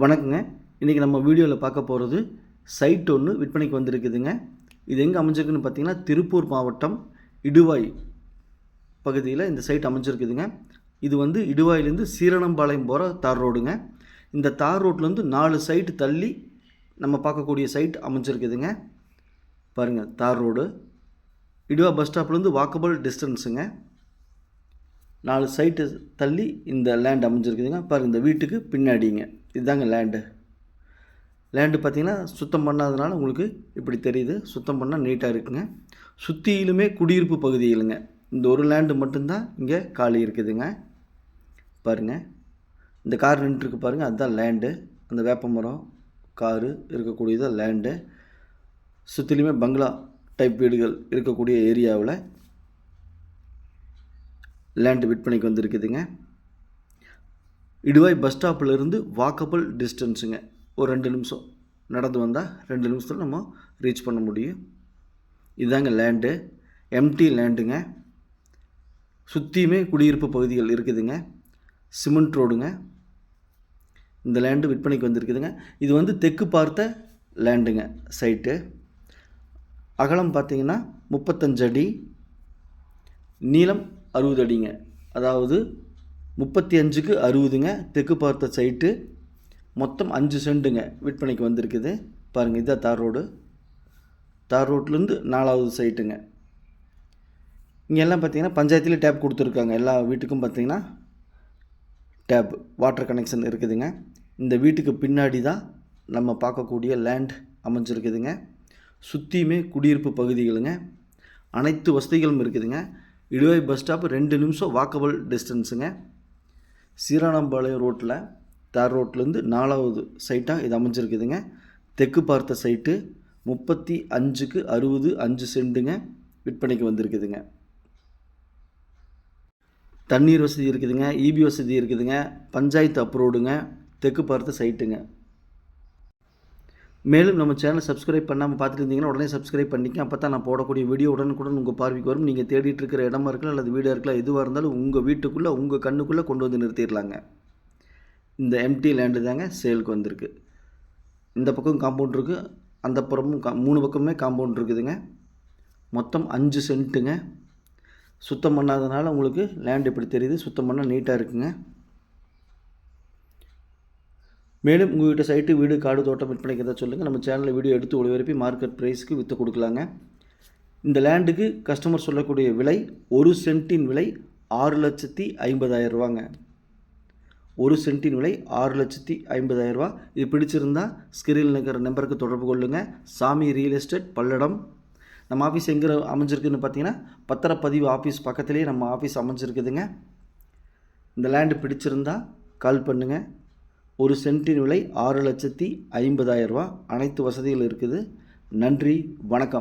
வணக்கங்க. இன்றைக்கி நம்ம வீடியோவில் பார்க்க போகிறது சைட் ஒன்று விற்பனைக்கு வந்திருக்குதுங்க. இது எங்கே அமைஞ்சிருக்குன்னு பார்த்தீங்கன்னா திருப்பூர் மாவட்டம் இடுவாய் பகுதியில் இந்த சைட் அமைஞ்சிருக்குதுங்க. இது வந்து இடுவாயிலேருந்து சீரணம்பாளையம் போகிற தார் ரோடுங்க. இந்த தார் ரோட்லேருந்து நாலு சைட்டு தள்ளி நம்ம பார்க்கக்கூடிய சைட் அமைஞ்சிருக்குதுங்க. பாருங்கள் தார் ரோடு. இடுவா பஸ் ஸ்டாப்லேருந்து வாக்கபிள் டிஸ்டன்ஸுங்க நாலு சைட்டு தள்ளி இந்த லேண்ட் அமைஞ்சிருக்குதுங்க. பாருங்கள் இந்த வீட்டுக்கு பின்னாடிங்க. இதுதாங்க லேண்டு லேண்டு பார்த்திங்கன்னா சுத்தம் பண்ணாதனால உங்களுக்கு இப்படி தெரியுது. சுத்தம் பண்ணால் நீட்டாக இருக்குங்க. சுற்றியிலுமே குடியிருப்பு பகுதிகளுங்க இந்த ஒரு லேண்டு மட்டும்தான் இங்கே காலி இருக்குதுங்க. பாருங்கள் இந்த கார் நின்றுருக்கு பாருங்கள் அதுதான் லேண்டு அந்த வேப்ப மரம் காரு இருக்கக்கூடியது லேண்டு சுற்றிலுமே பங்களா டைப் வீடுகள் இருக்கக்கூடிய ஏரியாவில் லேண்டு விற்பனைக்கு வந்திருக்குதுங்க. இடுவாய் பஸ் ஸ்டாப்பிலிருந்து வாக்கபிள் டிஸ்டன்ஸுங்க ஒரு ரெண்டு நிமிஷம். நடந்து வந்தால் ரெண்டு நிமிஷத்தில் நம்ம ரீச் பண்ண முடியும். இதுதாங்க லேண்டு எம்டி லேண்டுங்க சுற்றியுமே குடியிருப்பு பகுதிகள் இருக்குதுங்க. சிமெண்ட் ரோடுங்க இந்த லேண்டு விற்பனைக்கு வந்திருக்குதுங்க. இது வந்து தெற்கு பார்த்த லேண்டுங்க சைட்டு அகலம் பார்த்தீங்கன்னா முப்பத்தஞ்சு அடி. நீளம் அறுபது அடிங்க. அதாவது முப்பத்தி அஞ்சுக்கு அறுபதுங்க. தெற்கு பார்த்த சைட்டு மொத்தம் அஞ்சு செண்டுங்க விற்பனைக்கு வந்திருக்குது. பாருங்கள் இதுதான் தார் ரோடு. தார் ரோட்லேருந்து நாலாவது சைட்டுங்க இங்கே எல்லாம் பார்த்தீங்கன்னா பஞ்சாயத்தில் டேப் கொடுத்துருக்காங்க. எல்லா வீட்டுக்கும் பார்த்தீங்கன்னா டேப் வாட்டர் கனெக்ஷன் இருக்குதுங்க. இந்த வீட்டுக்கு பின்னாடி தான் நம்ம பார்க்கக்கூடிய லேண்ட் அமைஞ்சிருக்குதுங்க. சுற்றியுமே குடியிருப்பு பகுதிகளுங்க. அனைத்து வசதிகளும் இருக்குதுங்க. இடுவாய் பஸ் ஸ்டாப் ரெண்டு நிமிஷம் வாக்கபிள் டிஸ்டன்ஸுங்க சீரானம்பாளையம் ரோட்டில் தார் ரோட்லேருந்து நாலாவது சைட்டாக இது அமைஞ்சிருக்குதுங்க. தெற்கு பார்த்த சைட்டு முப்பத்தி அஞ்சுக்கு அறுபது அஞ்சு சென்ட்டுங்க விற்பனைக்கு வந்திருக்குதுங்க. தண்ணீர் வசதி இருக்குதுங்க இபி வசதி இருக்குதுங்க பஞ்சாயத்து அப்ரோடுங்க தெற்கு பார்த்த சைட்டுங்க. மேலும் நம்ம சேனலை சப்ஸ்கிரைப் பண்ணாமல் பார்த்துட்டு இருந்தீங்கன்னா உடனே சப்ஸ்கிரைப் பண்ணிக்க. அப்போ தான் நான் போடக்கூடிய வீடியோ உடனுக்குடன் உங்கள் பார்வைக்கு வரும். நீங்கள் தேடிட்டு இருக்கிற இடமா இருக்கலாம் அல்லது வீடாக இருக்கலாம் எதுவாக இருந்தாலும் உங்கள் வீட்டுக்குள்ளே உங்கள் கண்ணுக்குள்ளே கொண்டு வந்து நிறுத்திடலாங்க. இந்த எம்டி லேண்டு தாங்க சேலுக்கு வந்திருக்கு. இந்த பக்கம் காம்பவுண்ட் இருக்குது அந்த புறமும் கா மூணு பக்கமே காம்பவுண்ட் இருக்குதுங்க. மொத்தம் அஞ்சு சென்ட்டுங்க சுத்தம் பண்ணாதனால உங்களுக்கு லேண்ட் இப்படி தெரியுது? சுத்தம் பண்ணால் நீட்டாக இருக்குங்க. மேலும் உங்கள் வீட்டு சைட்டு வீடு காடு தோட்டம் விற்பனைக்கு எதாவது சொல்லுங்கள் நம்ம சேனலில் வீடியோ எடுத்து ஒளிபரப்பி மார்க்கெட் ப்ரைஸ்க்கு விற்று கொடுக்கலாங்க. இந்த லேண்டுக்கு கஸ்டமர் சொல்லக்கூடிய விலை ஒரு சென்ட்டின் விலை ஆறு லட்சத்தி ஐம்பதாயிரம் ரூபாங்க. ஒரு சென்ட்டின் விலை ஆறு லட்சத்தி ஐம்பதாயிரம் ரூபா. இது பிடிச்சிருந்தா ஸ்கிரீனில் இருக்கிற நம்பருக்கு தொடர்பு கொள்ளுங்கள் சாமி ரியல் எஸ்டேட் பல்லடம். நம்ம ஆஃபீஸ் எங்கே அமைஞ்சிருக்குன்னு பார்த்தீங்கன்னா பத்திரப்பதிவு ஆஃபீஸ் பக்கத்துலேயே நம்ம ஆஃபீஸ் அமைஞ்சிருக்குதுங்க. இந்த லேண்டு பிடிச்சிருந்தா கால் பண்ணுங்கள் ஒரு சென்ட்டின் விலை ஆறு லட்சத்தி ஐம்பதாயிரம் ரூபா. அனைத்து வசதிகளும் இருக்குது. நன்றி வணக்கம்.